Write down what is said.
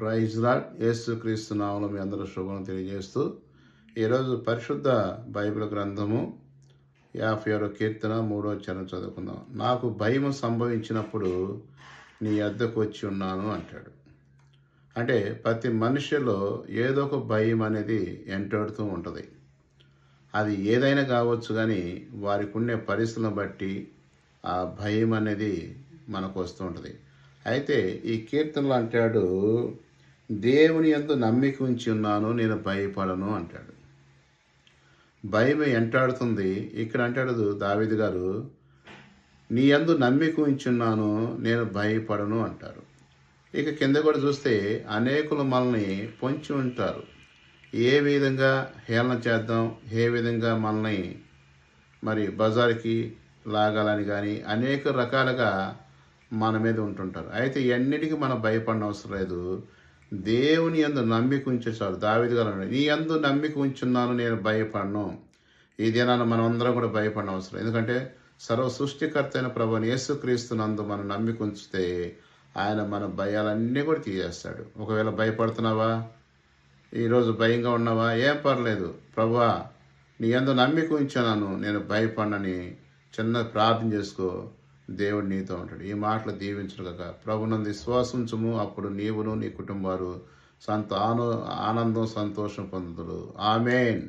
Praise lord. యేసు క్రీస్తు నామంలో మీ అందరూ శుభం తెలియజేస్తూ ఈరోజు పరిశుద్ధ బైబిల్ గ్రంథము యాభై ఆరో కీర్తన మూడో చరణం చదువుకుందాం. నాకు భయం సంభవించినప్పుడు నీ అద్దకు వచ్చి ఉన్నాను అంటాడు. అంటే ప్రతి మనిషిలో ఏదో ఒక భయం అనేది ఎంటాడుతూ ఉంటుంది. అది ఏదైనా కావచ్చు కానీ వారికి ఉండే పరిస్థితులను బట్టి ఆ భయం అనేది మనకు వస్తూ ఉంటుంది. అయితే ఈ కీర్తనలు అంటాడు దేవుని ఎందు నమ్మిక ఉంచి ఉన్నాను నేను భయపడను అంటాడు. భయం ఎంటాడుతుంది. ఇక్కడ అంటాడు దావిది గారు నీ ఎందు నమ్మిక ఉంచున్నాను నేను భయపడను అంటారు. ఇక కింద కూడా చూస్తే అనేకులు మనల్ని పొంచి ఉంటారు. ఏ విధంగా హేళన చేద్దాం ఏ విధంగా మనల్ని మరి బజార్కి లాగాలని కానీ అనేక రకాలుగా మన మీద ఉంటుంటారు. అయితే ఎన్నిటికీ మనం భయపడిన అవసరం లేదు. దేవుని యందు నమ్మిక ఉంచే దావిది గారు నీ యందు నమ్మిక ఉంచున్నాను నేను భయపడను. ఈ దినాన్ని మనం అందరం కూడా భయపడిన అవసరం. ఎందుకంటే సర్వ సృష్టికర్త అయిన ప్రభుని యేసుక్రీస్తునందు మనం నమ్మిక ఉంచితే ఆయన మన భయాలన్నీ కూడా తీసేస్తాడు. ఒకవేళ భయపడుతున్నావా? ఈరోజు భయంగా ఉన్నావా? ఏం పర్లేదు. ప్రభా నీ ఎందు నమ్మిక ఉంచాను నేను భయపడనని చిన్న ప్రార్థన చేసుకో. దేవుడు నీతో ఉంటాడు. ఈ మాటలు దీవించడుగా ప్రభునందు విశ్వాసించము. అప్పుడు నీవును నీ కుటుంబాలు సంత ఆనందం సంతోషం పొందుతుడు ఆమెన్.